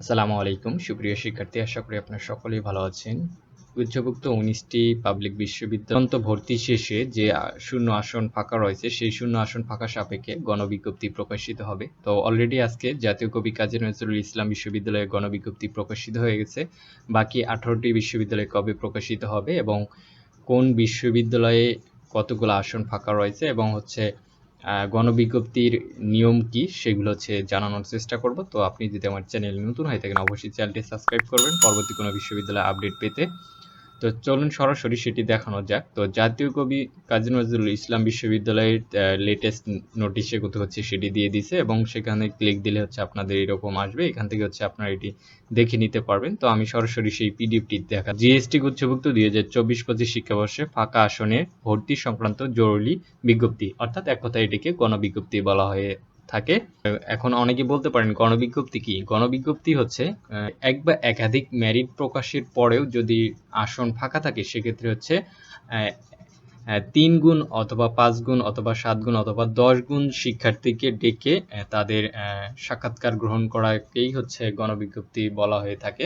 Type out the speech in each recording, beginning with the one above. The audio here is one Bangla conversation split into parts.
আসসালামু আলাইকুম। সুপ্রিয় শিক্ষার্থী, আশা করি আপনারা সকলেই ভালো আছেন। উচ্চভুক্ত উনিশটি পাবলিক বিশ্ববিদ্যালয় ভর্তি শেষে যে শূন্য আসন ফাঁকা রয়েছে, সেই শূন্য আসন ফাঁকা সাপেক্ষে গণবিজ্ঞপ্তি প্রকাশিত হবে। তো অলরেডি আজকে জাতীয় কবি কাজী নজরুল ইসলাম বিশ্ববিদ্যালয়ে গণবিজ্ঞপ্তি প্রকাশিত হয়ে গেছে। বাকি আঠারোটি বিশ্ববিদ্যালয়ে কবে প্রকাশিত হবে এবং কোন বিশ্ববিদ্যালয়ে কতগুলো আসন ফাঁকা রয়েছে এবং হচ্ছে গণবিজ্ঞপ্তির নিয়ম কি সেগুলো হচ্ছে জানানোর চেষ্টা করব। তো আপনি যদি আমার চ্যানেল নতুন হয়ে থাকেন, অবশ্যই চ্যানেলটি সাবস্ক্রাইব করবেন। পরবর্তী কোনো বিশ্ববিদ্যালয় আপডেট পেতে তো চলুন সরাসরি সেটি দেখানো যাক। তো জাতীয় কবি কাজী নজরুল ইসলাম বিশ্ববিদ্যালয়ের লেটেস্ট নোটিশে কত হচ্ছে সেটি দিয়ে দিছে এবং সেখানে ক্লিক দিলে হচ্ছে আপনাদের এরকম আসবে। এখান থেকে হচ্ছে আপনারা এটি দেখে নিতে পারবেন। তো আমি সরাসরি সেই পিডিএফটি দেখা জিএসটি গুচ্ছভুক্ত দুই হাজার চব্বিশ পঁচিশ শিক্ষাবর্ষে ফাঁকা আসনে ভর্তি সংক্রান্ত জরুরি বিজ্ঞপ্তি। অর্থাৎ এক কথায় এটিকে গণবিজ্ঞপ্তি বলা হয়ে থাকে। এখন অনেকে বলতে পারেন গণবিজ্ঞপ্তি কি? গণবিজ্ঞপ্তি হচ্ছে এক বা একাধিক মেরিট প্রকাশের পরেও যদি আসন ফাঁকা থাকে, সেক্ষেত্রে হচ্ছে তিন গুণ অথবা পাঁচ গুণ অথবা সাত গুণ অথবা দশ গুণ শিক্ষার্থীকে ডেকে তাদের সাক্ষাৎকার গ্রহণ করাকেই হচ্ছে গণবিজ্ঞপ্তি বলা হয়ে থাকে।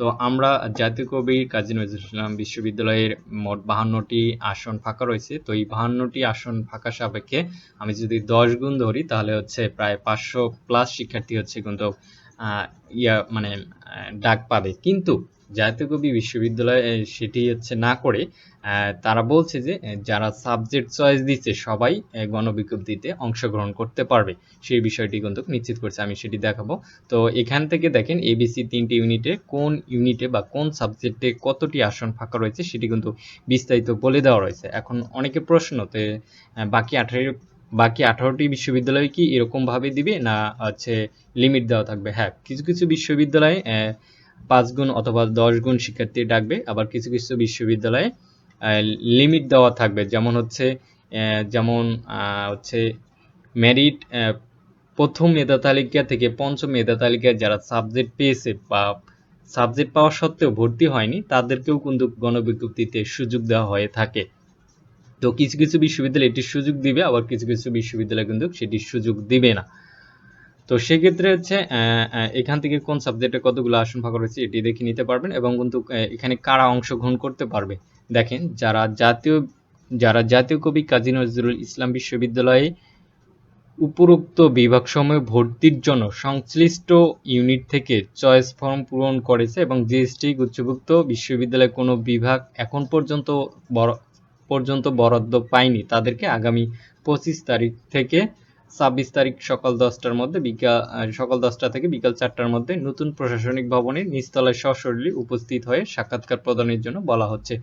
তো আমরা জাতীয় কবি কাজী নজরুল ইসলাম বিশ্ববিদ্যালয়ের মোট বাহান্নটি আসন ফাঁকা রয়েছে। তো এই বাহান্নটি আসন ফাঁকা সাপেক্ষে আমি যদি দশ গুণ ধরি, তাহলে হচ্ছে প্রায় পাঁচশো প্লাস শিক্ষার্থী হচ্ছে কিন্তু ইয়া মানে ডাক পাবে। কিন্তু জাতীয় কবি বিশ্ববিদ্যালয় সেটি হচ্ছে না করে তারা বলছে যে যারা সাবজেক্ট চয়েস দিচ্ছে, সবাই গণবিজ্ঞপ্তিতে অংশগ্রহণ করতে পারবে। সেই বিষয়টি কিন্তু নিশ্চিত করছে, আমি সেটি দেখাবো। তো এখান থেকে দেখেন এবিসি তিনটি ইউনিটে কোন ইউনিটে বা কোন সাবজেক্টে কতটি আসন ফাঁকা রয়েছে, সেটি কিন্তু বিস্তারিত বলে দেওয়া রয়েছে। এখন অনেকে প্রশ্ন, তে বাকি আঠারো, বাকি আঠারোটি বিশ্ববিদ্যালয় কি এরকম ভাবে দিবে, না হচ্ছে লিমিট দেওয়া থাকবে? হ্যাঁ কিছু কিছু বিশ্ববিদ্যালয়ে পাঁচ গুণ অথবা দশ গুণ শিক্ষার্থী ডাকবে, আবার কিছু কিছু বিশ্ববিদ্যালয়ে লিমিট দেওয়া থাকবে। যেমন হচ্ছে যেমন হচ্ছে মেরিট প্রথম মেধা তালিকা থেকে পঞ্চম মেধা তালিকায় যারা সাবজেক্ট পেয়েছে বা সাবজেক্ট পাওয়া সত্ত্বেও ভর্তি হয়নি, তাদেরকেও কিন্তু গণবিজ্ঞপ্তিতে সুযোগ দেওয়া হয়ে থাকে। তো কিছু কিছু বিশ্ববিদ্যালয় এটির সুযোগ দিবে, আবার কিছু কিছু বিশ্ববিদ্যালয় কিন্তু সেটির সুযোগ দিবে না। তো সেক্ষেত্রে হচ্ছে এখান থেকে কোন সাবজেক্টে কতগুলো আসন ফাঁকা রয়েছে এটি দেখে নিতে পারবেন এবং কিন্তু এখানে কারা অংশগ্রহণ করতে পারবে। দেখেন, যারা জাতীয় যারা জাতীয় কবি কাজী নজরুল ইসলাম বিশ্ববিদ্যালয়ে উপরোক্ত বিভাগ বিভাগসমূহে ভর্তির জন্য সংশ্লিষ্ট ইউনিট থেকে চয়েস ফর্ম পূরণ করেছে এবং জিএসটি উচ্চভুক্ত বিশ্ববিদ্যালয়ে কোনো বিভাগ এখন পর্যন্ত বড় পর্যন্ত বরাদ্দ পায়নি। তাদেরকে আগামী পঁচিশ তারিখ থেকে ছাব্বিশ তারিখ সকাল দশটার মধ্যে বিকাল সকাল দশটা থেকে বিকাল চারটার মধ্যে নতুন প্রশাসনিক ভবনের নিচতলায় সশরীরে উপস্থিত হয়ে সাক্ষাৎকার প্রদানের জন্য বলা হচ্ছে।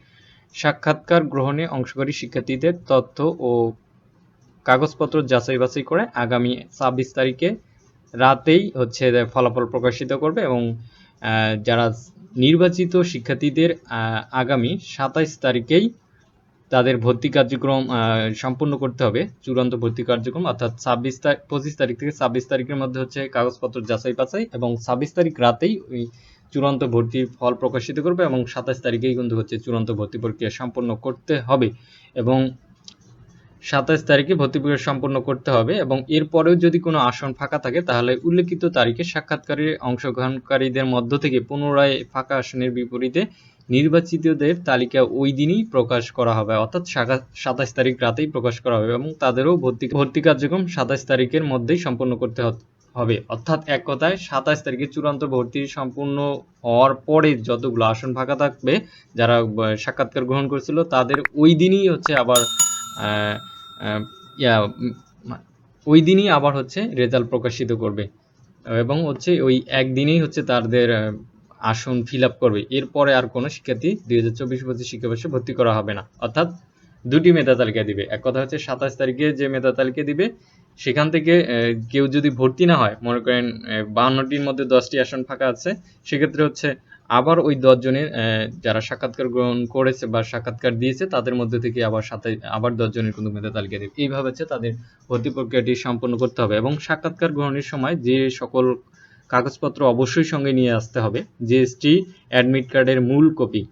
সাক্ষাৎকার গ্রহণে অংশকারী শিক্ষার্থীদের তথ্য ও কাগজপত্র যাচাই বাছাই করে আগামী ছাব্বিশ তারিখে রাতেই হচ্ছে ফলাফল প্রকাশিত করবে এবং যারা নির্বাচিত শিক্ষার্থীদের আগামী সাতাইশ তারিখেই তাদের ভর্তি কার্যক্রম সম্পূর্ণ করতে হবে। চূড়ান্ত ভর্তি কার্যক্রম, অর্থাৎ ছাব্বিশ তারিখ পঁচিশ তারিখ থেকে ছাব্বিশ তারিখের মধ্যে হচ্ছে কাগজপত্র যাচাই বাছাই এবং ছাব্বিশ তারিখ রাতেই ওই চূড়ান্ত ভর্তির ফল প্রকাশিত করবে এবং সাতাশ তারিখেই কিন্তু হচ্ছে চূড়ান্ত ভর্তি প্রক্রিয়া সম্পন্ন করতে হবে এবং সাতাশ তারিখে ভর্তি প্রক্রিয়া সম্পন্ন করতে হবে এবং এরপরেও যদি কোনো আসন ফাঁকা থাকে তাহলে উল্লেখিত তারিখে সাক্ষাৎকারী অংশগ্রহণকারীদের মধ্য থেকে পুনরায় ফাঁকা আসনের বিপরীতে নির্বাচিতদের তালিকা ওই দিনই প্রকাশ করা হবে, অর্থাৎ সাতাশ তারিখ রাতেই প্রকাশ করা হবে এবং তাদেরও ভর্তি ভর্তি কার্যক্রম সাতাশ তারিখের মধ্যেই সম্পন্ন করতে হবে। অর্থাৎ এক কথায় সাতাশ তারিখে চূড়ান্ত ভর্তি সম্পূর্ণ হওয়ার পরে যতগুলো আসন ফাঁকা থাকবে, যারা সাক্ষাৎকার গ্রহণ করেছিল, তাদের ওই দিনই হচ্ছে আবার ওই দিনই আবার হচ্ছে রেজাল্ট প্রকাশিত করবে। এবং হচ্ছে ওই একদিনেই হচ্ছে তাদের আসন ফিল আপ করবে। এরপরে আর কোনো শিক্ষার্থী দুই হাজার চব্বিশ পঁচিশ শিক্ষাবর্ষে ভর্তি করা হবে না। অর্থাৎ দুটি মেধা তালিকা দিবে। এক কথা হচ্ছে সাতাশ তারিখে যে মেধা তালিকা দিবে সেখান থেকে কেউ যদি ভর্তি না হয় মনে করেন বাহান্নটির মধ্যে দশটি আসন ফাঁকা আছে সেক্ষেত্রে হচ্ছে আবার ওই দশ জনের আহ, যারা সাক্ষাৎকার গ্রহণ করেছে বা সাক্ষাৎকার দিয়েছে তাদের মধ্যে থেকে আবার সাথে আবার দশ জনের কিন্তু মেধা তালিকা দেবে। এইভাবে হচ্ছে তাদের ভর্তি প্রক্রিয়াটি সম্পন্ন করতে হবে। এবং সাক্ষাৎকার গ্রহণের সময় যে সকল কাগজপত্র অবশ্যই সঙ্গে নিয়ে আসতে হবে। জিএসটি অ্যাডমিট কার্ডের মূল কপি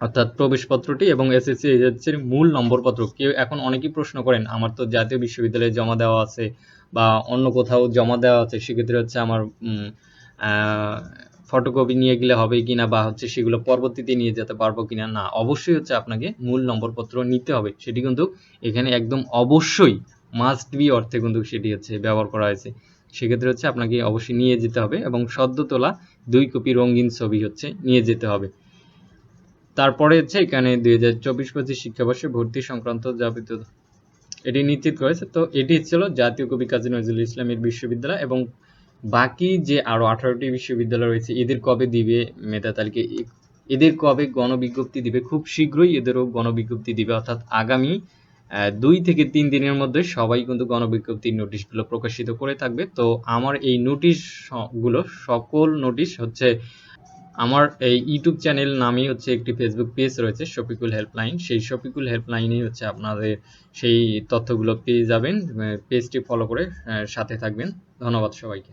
অর্থাৎ প্রবেশপত্রটি এবং এসএসসি এজেন্সির মূল নম্বরপত্র। কেউ এখন অনেকেই প্রশ্ন করেন, আমার তো জাতীয় বিশ্ববিদ্যালয়ে জমা দেওয়া আছে বা অন্য কোথাও জমা দেওয়া আছে, সেক্ষেত্রে হচ্ছে আমার ফটোকপি নিয়ে গেলে হবে কিনা বা হচ্ছে সেগুলো পরবর্তীতে নিয়ে যেতে পারব কিনা? না, অবশ্যই হচ্ছে আপনাকে মূল নম্বরপত্র নিতে হবে। সেটি কিন্তু এখানে একদম অবশ্যই মাস্ট বি অর্থে কিন্তু সেটি হচ্ছে ব্যবহার করা হয়েছে। সেক্ষেত্রে হচ্ছে আপনাকে অবশ্যই নিয়ে যেতে হবে এবং সদ্য তোলা দুই কপি রঙিন ছবি হচ্ছে নিয়ে যেতে হবে। তারপরে হচ্ছে এখানে দুই হাজার চব্বিশ পঁচিশ শিক্ষাবর্ষে ভর্তি সংক্রান্ত যাবতীয় এটি নিশ্চিত করেছে। তো এটি ছিল জাতীয় কবি কাজী নজরুল ইসলামের বিশ্ববিদ্যালয় এবং বাকি যে আরও আঠারোটি বিশ্ববিদ্যালয় রয়েছে, এদের কবে দিবে মেধা তালিকা? এদের কবে গণবিজ্ঞপ্তি দিবে? খুব শীঘ্রই এদেরও গণবিজ্ঞপ্তি দিবে। অর্থাৎ আগামী দুই থেকে তিন দিনের মধ্যে সবাই কিন্তু গণবিজ্ঞপ্তির নোটিশগুলো প্রকাশিত করে থাকবে। তো আমার এই নোটিশগুলো সকল নোটিশ হচ্ছে আমার এই ইউটিউব চ্যানেল নামেই হচ্ছে একটি ফেসবুক পেজ রয়েছে শফিকুল হেল্পলাইন সেই শফিকুল হেল্পলাইনেই হচ্ছে আপনাদের সেই তথ্যগুলো পেয়ে যাবেন পেজটি ফলো করে সাথে থাকবেন। ধন্যবাদ সবাইকে।